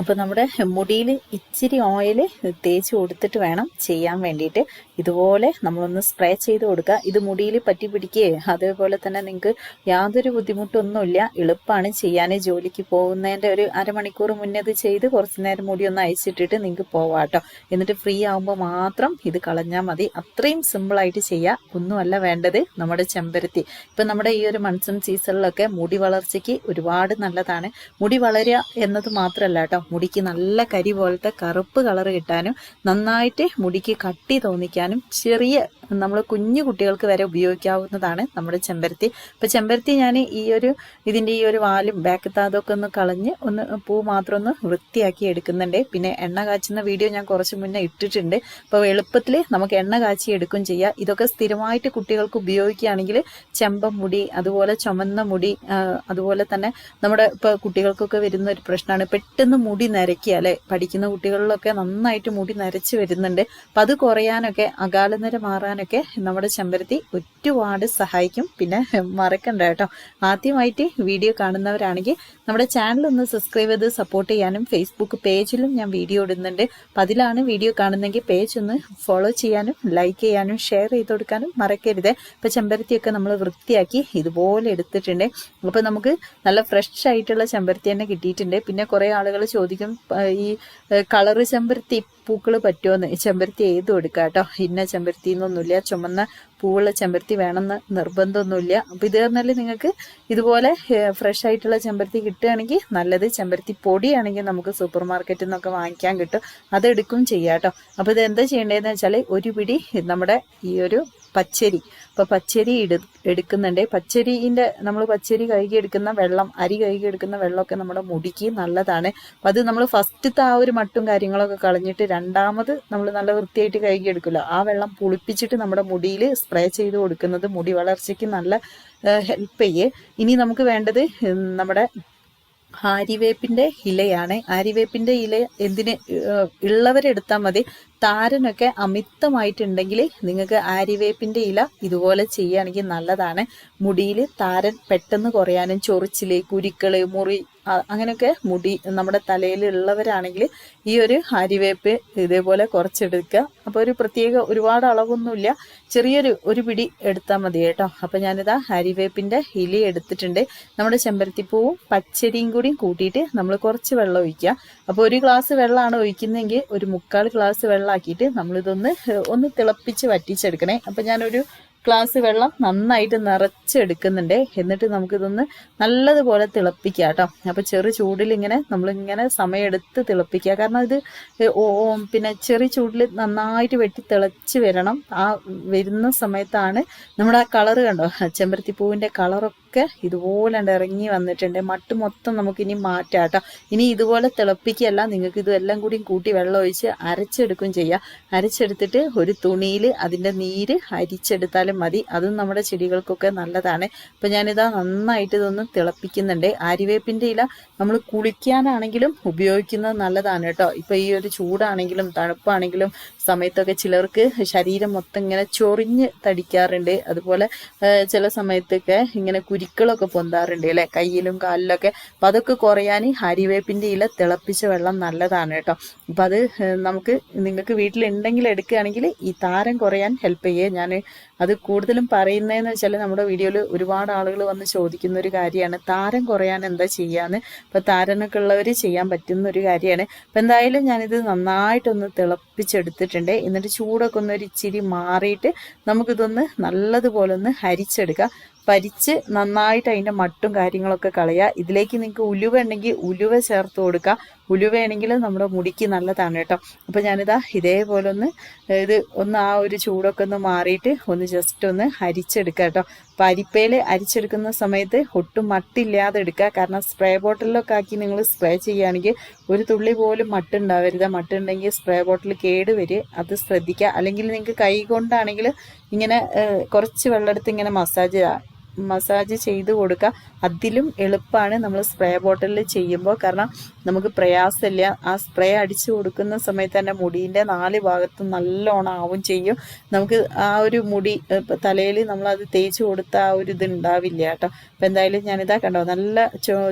അപ്പോൾ നമ്മുടെ മുടിയിൽ ഇച്ചിരി ഓയിൽ തേച്ച് കൊടുത്തിട്ട് വേണം ചെയ്യാൻ വേണ്ടിയിട്ട്. ഇതുപോലെ നമ്മളൊന്ന് സ്പ്രേ ചെയ്ത് കൊടുക്കുക. ഇത് മുടിയിൽ പറ്റി പിടിക്കുകയോ അതേപോലെ തന്നെ നിങ്ങൾക്ക് യാതൊരു ബുദ്ധിമുട്ടൊന്നുമില്ല. എളുപ്പമാണ് ചെയ്യാൻ ജോലിക്ക് പോകുന്നതിന്റെ ഒരു അരമണിക്കൂർ മുന്നേ ഇത് ചെയ്ത് കുറച്ച് നേരം മുടി ഒന്ന് അയച്ചിട്ടിട്ട് നിങ്ങൾക്ക് പോവാട്ടോ എന്നിട്ട് ഫ്രീ ആകുമ്പോൾ മാത്രം ഇത് കളഞ്ഞാൽ മതി. അത്രയും സിമ്പിളായിട്ട് ചെയ്യുക ഒന്നുമല്ല വേണ്ടത് നമ്മുടെ ചെമ്പരത്തി. ഇപ്പം നമ്മുടെ ഈ ഒരു മൺസൂൺ സീസണിലൊക്കെ മുടി വളർച്ചയ്ക്ക് ഒരുപാട് നല്ലതാണ്. മുടി വളരുക എന്നത് മാത്രമല്ല കേട്ടോ. മുടിക്ക് നല്ല കരി പോലത്തെ കറുപ്പ് കളർ കിട്ടാനും നന്നായിട്ട് മുടിക്ക് കട്ടി തോന്നിക്കാനും ചെറിയ നമ്മൾ കുഞ്ഞു കുട്ടികൾക്ക് വരെ ഉപയോഗിക്കാവുന്നതാണ് നമ്മുടെ ചെമ്പരത്തി. ഇപ്പം ചെമ്പരത്തി ഞാൻ ഈ ഒരു ഇതിന്റെ ഈ ഒരു വാലും ബാക്ക് താതൊക്കെ ഒന്ന് കളഞ്ഞ് ഒന്ന് പൂ മാത്രം ഒന്ന് വൃത്തിയാക്കി എടുക്കുന്നുണ്ട്. പിന്നെ എണ്ണ കാച്ചുന്ന വീഡിയോ ഞാൻ കുറച്ച് മുന്നേ ഇട്ടിട്ടുണ്ട്. അപ്പോൾ എളുപ്പത്തിൽ നമുക്ക് എണ്ണ കാച്ചി എടുക്കും ചെയ്യാം. ഇതൊക്കെ സ്ഥിരമായിട്ട് കുട്ടികൾക്ക് ഉപയോഗിക്കുകയാണെങ്കിൽ ചെമ്പം മുടി അതുപോലെ ചുമന്ന മുടി അതുപോലെ തന്നെ നമ്മുടെ ഇപ്പോൾ കുട്ടികൾക്കൊക്കെ വരുന്ന ഒരു പ്രശ്നമാണ് പെട്ടെന്ന് മുടി നരയ്ക്കുക അല്ലെ? പഠിക്കുന്ന കുട്ടികളിലൊക്കെ നന്നായിട്ട് മുടി നരച്ച് വരുന്നുണ്ട്. അപ്പം അത് കുറയാനൊക്കെ അകാലനിര മാറാനൊക്കെ നമ്മുടെ ചെമ്പരത്തി ഒരുപാട് സഹായിക്കും. പിന്നെ മറക്കണ്ട കേട്ടോ. ആദ്യമായിട്ട് വീഡിയോ കാണുന്നവരാണെങ്കിൽ നമ്മുടെ ചാനൽ ഒന്ന് സബ്സ്ക്രൈബ് ചെയ്ത് സപ്പോർട്ട് ചെയ്യാനും ഫേസ്ബുക്ക് പേജിലും ഞാൻ വീഡിയോ ഇടുന്നുണ്ട്. അപ്പം അതിലാണ് വീഡിയോ കാണുന്നെങ്കിൽ പേജ് ഒന്ന് ഫോളോ ചെയ്യാനും ലൈക്ക് ചെയ്യാനും ഷെയർ ചെയ്ത് കൊടുക്കാനും മറക്കരുത്. ഇപ്പം ചെമ്പരത്തിയൊക്കെ നമ്മൾ വൃത്തിയാക്കി ഇതുപോലെ എടുത്തിട്ടുണ്ട്. അപ്പോൾ നമുക്ക് നല്ല ഫ്രഷ് ആയിട്ടുള്ള ചെമ്പരത്തി തന്നെ കിട്ടിയിട്ടുണ്ട്. പിന്നെ കുറേ ആളുകൾ ചോദിക്കും ഈ കളറ് ചെമ്പരത്തി പൂക്കൾ പറ്റുമോ? എന്ന്. ചെമ്പരത്തി ഏതും എടുക്കാം കേട്ടോ? ഇന്ന ചെമ്പരത്തി എന്നൊന്നുമില്ല ചുമന്ന പൂവുള്ള ചെമ്പരത്തി വേണമെന്ന് നിർബന്ധമൊന്നുമില്ല. അപ്പോൾ ഇത് പറഞ്ഞാൽ നിങ്ങൾക്ക് ഇതുപോലെ ഫ്രഷ് ആയിട്ടുള്ള ചെമ്പരത്തി കിട്ടുകയാണെങ്കിൽ നല്ലത് ചെമ്പരത്തി പൊടിയാണെങ്കിൽ നമുക്ക് സൂപ്പർ മാർക്കറ്റിൽ നിന്നൊക്കെ വാങ്ങിക്കാൻ കിട്ടും. അതെടുക്കും ചെയ്യാം കേട്ടോ. അപ്പോൾ ഇത് എന്താ ചെയ്യേണ്ടതെന്ന് വെച്ചാൽ ഒരു പിടി നമ്മുടെ ഈ ഒരു പച്ചരി. അപ്പോൾ പച്ചരി ഇട എടുക്കുന്നുണ്ട്. പച്ചരിന്റെ നമ്മൾ പച്ചരി കഴുകി എടുക്കുന്ന വെള്ളം അരി കഴുകി എടുക്കുന്ന വെള്ളമൊക്കെ നമ്മുടെ മുടിക്ക് നല്ലതാണ്. അപ്പം അത് നമ്മൾ ഫസ്റ്റത്തെ ആ ഒരു മട്ടും കാര്യങ്ങളൊക്കെ കളഞ്ഞിട്ട് രണ്ടാമത് നമ്മൾ നല്ല വൃത്തിയായിട്ട് കഴുകി എടുക്കുമല്ലോ. ആ വെള്ളം പുളിപ്പിച്ചിട്ട് നമ്മുടെ മുടിയിൽ സ്പ്രേ ചെയ്ത് കൊടുക്കുന്നത് മുടി വളർച്ചയ്ക്ക് നല്ല ഹെൽപ്പ് ചെയ്യേ. ഇനി നമുക്ക് വേണ്ടത് നമ്മുടെ ആരിവേപ്പിന്റെ ഇലയാണ്. ആരിവേപ്പിന്റെ ഇല എന്തിന് ഉള്ളവരെടുത്താൽ മതി. താരനൊക്കെ അമിതമായിട്ടുണ്ടെങ്കിൽ നിങ്ങൾക്ക് ആരിവേപ്പിന്റെ ഇല ഇതുപോലെ ചെയ്യുകയാണെങ്കിൽ നല്ലതാണ്. മുടിയിൽ താരൻ പെട്ടെന്ന് കുറയാനും ചൊറിച്ചിൽ കുരുക്കൾ മുറി അങ്ങനെയൊക്കെ മുടി നമ്മുടെ തലയിൽ ഉള്ളവരാണെങ്കിൽ ഈ ഒരു ഹരിവേപ്പ് ഇതേപോലെ കുറച്ചെടുക്കുക. അപ്പോൾ ഒരു പ്രത്യേക ഒരുപാട് അളവൊന്നുമില്ല. ചെറിയൊരു ഒരു പിടി എടുത്താൽ മതി കേട്ടോ. അപ്പോൾ ഞാനിതാ ആര്യവേപ്പിന്റെ ഇല എടുത്തിട്ടുണ്ട്. നമ്മുടെ ചെമ്പരത്തിപ്പൂവും പച്ചരിയും കൂടിയും കൂട്ടിയിട്ട് നമ്മൾ കുറച്ച് വെള്ളം ഒഴിക്കുക. അപ്പോൾ ഒരു ഗ്ലാസ് വെള്ളമാണ് ഒഴിക്കുന്നതെങ്കിൽ ഒരു മുക്കാൽ ഗ്ലാസ് വെള്ളമാക്കിയിട്ട് നമ്മളിതൊന്ന് ഒന്ന് തിളപ്പിച്ച് വറ്റിച്ചെടുക്കണേ. അപ്പോൾ ഞാനൊരു ഗ്ലാസ് വെള്ളം നന്നായിട്ട് നിറച്ചെടുക്കുന്നുണ്ട്. എന്നിട്ട് നമുക്കിതൊന്ന് നല്ലതുപോലെ തിളപ്പിക്കുക കേട്ടോ. അപ്പോൾ ചെറു ചൂടിൽ ഇങ്ങനെ നമ്മളിങ്ങനെ സമയമെടുത്ത് തിളപ്പിക്കുക. കാരണം ഇത് പിന്നെ ചെറു ചൂടിൽ നന്നായിട്ട് വെട്ടി തിളച്ച് വരണം. ആ വരുന്ന സമയത്താണ് നമ്മുടെ ആ കളറ് കണ്ടോ? ചെമ്പരത്തി പൂവിന്റെ കളറൊക്കെ ഇതുപോലെ ഇറങ്ങി വന്നിട്ടുണ്ട്. മട്ട് മൊത്തം നമുക്ക് ഇനി മാറ്റാം കേട്ടോ ഇനി ഇതുപോലെ തിളപ്പിക്കുകയല്ല നിങ്ങൾക്ക് ഇതെല്ലാം കൂടി കൂട്ടി വെള്ളം ഒഴിച്ച് അരച്ചെടുക്കും ചെയ്യാം. അരച്ചെടുത്തിട്ട് ഒരു തുണിയിൽ അതിന്റെ നീര് അരിച്ചെടുത്താലും മതി. അതും നമ്മുടെ ചെടികൾക്കൊക്കെ നല്ലതാണ്. അപ്പം ഞാനിതാ നന്നായിട്ട് ഇതൊന്ന് തിളപ്പിക്കുന്നുണ്ട്. ആര്യവേപ്പിന്റെ ഇല നമ്മൾ കുളിക്കാനാണെങ്കിലും ഉപയോഗിക്കുന്നത് നല്ലതാണ് കേട്ടോ. ഇപ്പം ഈ ഒരു ചൂടാണെങ്കിലും തണുപ്പാണെങ്കിലും സമയത്തൊക്കെ ചിലർക്ക് ശരീരം മൊത്തം ഇങ്ങനെ ചൊറിഞ്ഞ് തടിക്കാറുണ്ട്. അതുപോലെ ചില സമയത്തൊക്കെ ഇങ്ങനെ കുരുക്കളൊക്കെ പൊന്താറുണ്ട് അല്ലേ? കയ്യിലും കാലിലൊക്കെ. അപ്പം അതൊക്കെ കുറയാൻ ഹരിവേപ്പിന്റെ ഇല തിളപ്പിച്ച വെള്ളം നല്ലതാണ് കേട്ടോ. അപ്പം അത് നമുക്ക് നിങ്ങൾക്ക് വീട്ടിലുണ്ടെങ്കിൽ എടുക്കുകയാണെങ്കിൽ ഈ താരം കുറയാൻ ഹെൽപ്പ് ചെയ്യേ ഞാൻ അത് കൂടുതലും പറയുന്നതെന്ന് വെച്ചാൽ നമ്മുടെ വീഡിയോയിൽ ഒരുപാട് ആളുകൾ വന്ന് ചോദിക്കുന്ന ഒരു കാര്യമാണ്. താരം കുറയാൻ എന്താ ചെയ്യാന്ന്? ഇപ്പം താരനൊക്കെ ഉള്ളവർ ചെയ്യാൻ പറ്റുന്ന ഒരു കാര്യമാണ്. അപ്പം എന്തായാലും ഞാനിത് നന്നായിട്ടൊന്ന് തിളപ്പിച്ചെടുത്തിട്ടുണ്ട്. എന്നിട്ട് ചൂടൊക്കെ ഒന്ന് ഒരു ഇച്ചിരി മാറിയിട്ട് നമുക്കിതൊന്ന് നല്ലതുപോലെ ഒന്ന് ഹരിച്ചെടുക്കാം പരിച്ച് നന്നായിട്ട് അതിന്റെ മട്ടും കാര്യങ്ങളൊക്കെ കളയുക ഇതിലേക്ക് നിങ്ങൾക്ക് ഉലുവ ഉണ്ടെങ്കിൽ ഉലുവ ചേർത്ത് കൊടുക്കുക ഉലുവയാണെങ്കിൽ നമ്മുടെ മുടിക്ക് നല്ലതാണ് കേട്ടോ. അപ്പോൾ ഞാനിതാ ഇതേപോലെ ഒന്ന് ഇത് ഒന്ന് ആ ഒരു ചൂടൊക്കെ ഒന്ന് മാറിയിട്ട് ഒന്ന് ജസ്റ്റ് ഒന്ന് അരിച്ചെടുക്കുക കേട്ടോ. അപ്പോൾ അരിപ്പയിൽ അരിച്ചെടുക്കുന്ന സമയത്ത് ഒട്ടും മട്ടില്ലാതെ എടുക്കുക കാരണം സ്പ്രേ ബോട്ടിലൊക്കെ ആക്കി നിങ്ങൾ സ്പ്രേ ചെയ്യുകയാണെങ്കിൽ ഒരു തുള്ളി പോലും മട്ടുണ്ടാവരുത് മട്ടുണ്ടെങ്കിൽ സ്പ്രേ ബോട്ടിൽ കേട് വരും. അത് ശ്രദ്ധിക്കുക അല്ലെങ്കിൽ നിങ്ങൾക്ക് കൈ കൊണ്ടാണെങ്കിൽ ഇങ്ങനെ കുറച്ച് വെള്ളം എടുത്ത് ഇങ്ങനെ മസാജ് മസാജ് ചെയ്ത് കൊടുക്കുക അതിലും എളുപ്പമാണ് നമ്മൾ സ്പ്രേ ബോട്ടിലിൽ ചെയ്യുമ്പോൾ. കാരണം നമുക്ക് പ്രയാസമില്ല. ആ സ്പ്രേ അടിച്ചു കൊടുക്കുന്ന സമയത്ത് തന്നെ മുടീന്റെ നാല് ഭാഗത്തും നല്ലോണം ആവും ചെയ്യും. നമുക്ക് ആ ഒരു മുടി തലയിൽ നമ്മളത് തേച്ച് കൊടുത്ത ആ ഒരു ഇത് ഉണ്ടാവില്ല കേട്ടോ. അപ്പം എന്തായാലും ഞാനിതാ കണ്ടോ നല്ല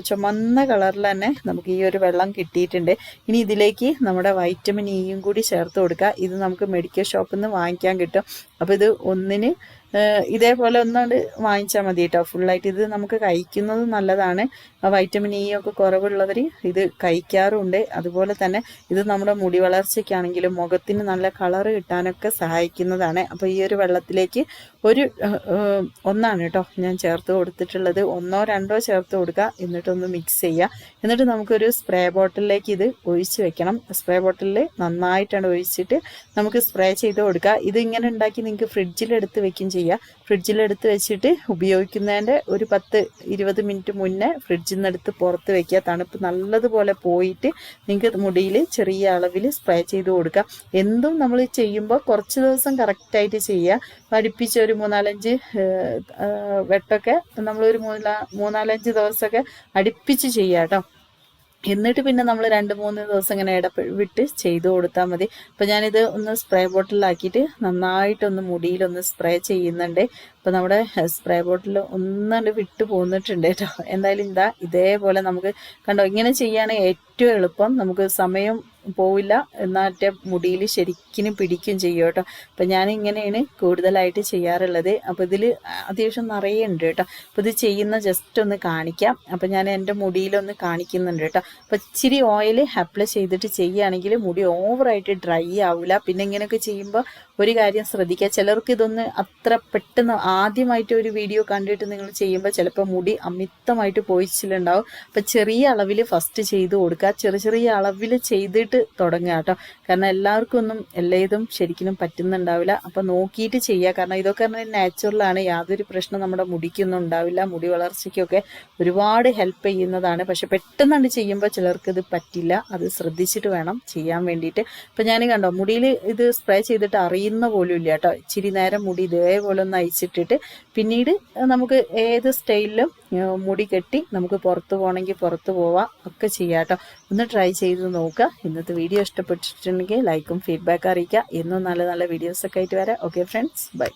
ചുമന്ന കളറിൽ തന്നെ നമുക്ക് ഈ ഒരു വെള്ളം കിട്ടിയിട്ടുണ്ട്. ഇനി ഇതിലേക്ക് നമ്മുടെ വൈറ്റമിൻ ഇയും കൂടി ചേർത്ത് കൊടുക്കുക ഇത് നമുക്ക് മെഡിക്കൽ ഷോപ്പിൽ നിന്ന് വാങ്ങിക്കാൻ കിട്ടും. അപ്പോൾ ഇത് ഒന്നിന് ഇതേപോലെ ഒന്നാണ്ട് വാങ്ങിച്ചാൽ മതി കേട്ടോ ഫുള്ളായിട്ട് ഇത് നമുക്ക് കഴിക്കുന്നത് നല്ലതാണ്. വൈറ്റമിൻ ഇ ഒക്കെ കുറവുള്ളവർ ഇത് കഴിക്കാറുണ്ട്. അതുപോലെ തന്നെ ഇത് നമ്മുടെ മുടി വളർച്ചയ്ക്കാണെങ്കിലും മുഖത്തിന് നല്ല കളർ കിട്ടാനൊക്കെ സഹായിക്കുന്നതാണ്. അപ്പോൾ ഈ ഒരു വെള്ളത്തിലേക്ക് ഒരു ഒന്നാണ് കേട്ടോ ഞാൻ ചേർത്ത് കൊടുത്തിട്ടുള്ളത്. ഒന്നോ രണ്ടോ ചേർത്ത് കൊടുക്കുക. എന്നിട്ടൊന്ന് മിക്സ് ചെയ്യുക. എന്നിട്ട് നമുക്കൊരു സ്പ്രേ ബോട്ടിലേക്ക് ഇത് ഒഴിച്ച് വെക്കണം. സ്പ്രേ ബോട്ടിലിൽ നന്നായിട്ടാണ് ഒഴിച്ചിട്ട് നമുക്ക് സ്പ്രേ ചെയ്ത് കൊടുക്കുക. ഇത് ഇങ്ങനെ ഉണ്ടാക്കി നിങ്ങൾക്ക് ഫ്രിഡ്ജിലെടുത്ത് വെക്കും ചെയ്യുക ഫ്രിഡ്ജിലെടുത്ത് വെച്ചിട്ട് ഉപയോഗിക്കുന്നതിന്റെ ഒരു പത്ത് ഇരുപത് മിനിറ്റ് മുന്നേ ഫ്രിഡ്ജിൽ എടുത്ത് പുറത്ത് വെക്കുക. തണുപ്പ് നല്ലതുപോലെ പോയിട്ട് നിങ്ങൾക്ക് മുടിയിൽ ചെറിയ അളവിൽ സ്പ്രേ ചെയ്ത് കൊടുക്കുക. എന്തും നമ്മൾ ചെയ്യുമ്പോൾ കുറച്ച് ദിവസം കറക്റ്റായിട്ട് ചെയ്യുക. പഠിപ്പിച്ച ഒരു മൂന്നാലഞ്ച് വെട്ടൊക്കെ നമ്മളൊരു മൂന്നാ മൂന്നാലഞ്ച് ദിവസമൊക്കെ അടുപ്പിച്ച് ചെയ്യുക കേട്ടോ. എന്നിട്ട് പിന്നെ നമ്മൾ രണ്ട് മൂന്ന് ദിവസം ഇങ്ങനെ ഇടവിട്ട് ചെയ്തു കൊടുത്താൽ മതി. അപ്പം ഞാനിത് ഒന്ന് സ്പ്രേ ബോട്ടിലാക്കിയിട്ട് നന്നായിട്ടൊന്ന് മുടിയിലൊന്ന് സ്പ്രേ ചെയ്യുന്നുണ്ട്. അപ്പോൾ നമ്മുടെ സ്പ്രേ ബോട്ടിൽ ഒന്നുകൊണ്ട് വിട്ടു പോന്നിട്ടുണ്ട് കേട്ടോ. എന്തായാലും ഇതാ ഇതേപോലെ നമുക്ക് കണ്ടോ ഇങ്ങനെ ചെയ്യുകയാണെങ്കിൽ ഏറ്റവും എളുപ്പം. നമുക്ക് സമയം പോവില്ല. എന്നിട്ട് മുടിയിൽ ശരിക്കും പിടിക്കും ചെയ്യും കേട്ടോ. അപ്പം ഞാൻ ഇങ്ങനെയാണ് കൂടുതലായിട്ട് ചെയ്യാറുള്ളത്. അപ്പോൾ ഇതിൽ അത്യാവശ്യം നിറയെ ഉണ്ട് കേട്ടോ. അപ്പോൾ ഇത് ചെയ്യുന്ന ജസ്റ്റ് ഒന്ന് കാണിക്കാം. അപ്പം ഞാൻ എന്റെ മുടിയിലൊന്ന് കാണിക്കുന്നുണ്ട് കേട്ടോ. അപ്പം ഇച്ചിരി ഓയിൽ അപ്ലൈ ചെയ്തിട്ട് ചെയ്യുകയാണെങ്കിൽ മുടി ഓവറായിട്ട് ഡ്രൈ ആവില്ല പിന്നെ ഇങ്ങനെയൊക്കെ ചെയ്യുമ്പോൾ ഒരു കാര്യം ശ്രദ്ധിക്കുക. ചിലർക്ക് ഇതൊന്ന് അത്ര പെട്ടെന്ന് ആദ്യമായിട്ട് ഒരു വീഡിയോ കണ്ടിട്ട് നിങ്ങൾ ചെയ്യുമ്പോൾ ചിലപ്പോൾ മുടി അമിതമായിട്ട് പോയിച്ചിലുണ്ടാവും. അപ്പം ചെറിയ അളവിൽ ഫസ്റ്റ് ചെയ്ത് കൊടുക്കുക. ചെറിയ ചെറിയ അളവിൽ ചെയ്തിട്ട് തുടങ്ങുക കേട്ടോ. കാരണം എല്ലാവർക്കും ഒന്നും എല്ലാതും ശരിക്കും പറ്റുന്നുണ്ടാവില്ല. അപ്പം നോക്കിയിട്ട് ചെയ്യുക. കാരണം ഇതൊക്കെ പറഞ്ഞാൽ നാച്ചുറലാണ് യാതൊരു പ്രശ്നം നമ്മുടെ മുടിക്കൊന്നും ഉണ്ടാവില്ല. മുടി വളർച്ചയ്ക്കൊക്കെ ഒരുപാട് ഹെൽപ്പ് ചെയ്യുന്നതാണ്. പക്ഷെ പെട്ടെന്നാണ് ചെയ്യുമ്പോൾ ചിലർക്ക് ഇത് പറ്റില്ല. അത് ശ്രദ്ധിച്ചിട്ട് വേണം ചെയ്യാൻ വേണ്ടിയിട്ട്. അപ്പം ഞാൻ കണ്ടോ മുടിയിൽ ഇത് സ്പ്രേ ചെയ്തിട്ട് അറിയുന്ന പോലും ഇല്ല കേട്ടോ. ഇച്ചിരി നേരം മുടി ഇതേപോലെ ഒന്ന് അയച്ചിട്ടിട്ട് പിന്നീട് നമുക്ക് ഏത് സ്റ്റൈലിലും മുടി കെട്ടി നമുക്ക് പുറത്ത് പോകണമെങ്കിൽ പുറത്ത് പോവാം. ഒക്കെ ചെയ്യാം കേട്ടോ ഒന്ന് ട്രൈ ചെയ്ത് നോക്കുക. ഇന്നത്തെ വീഡിയോ ഇഷ്ടപ്പെട്ടിട്ടുണ്ടെങ്കിൽ ലൈക്കും ഫീഡ്ബാക്ക് അറിയിക്കുക. എന്നും നല്ല നല്ല വീഡിയോസൊക്കെ ആയിട്ട് വരാം. Okay friends bye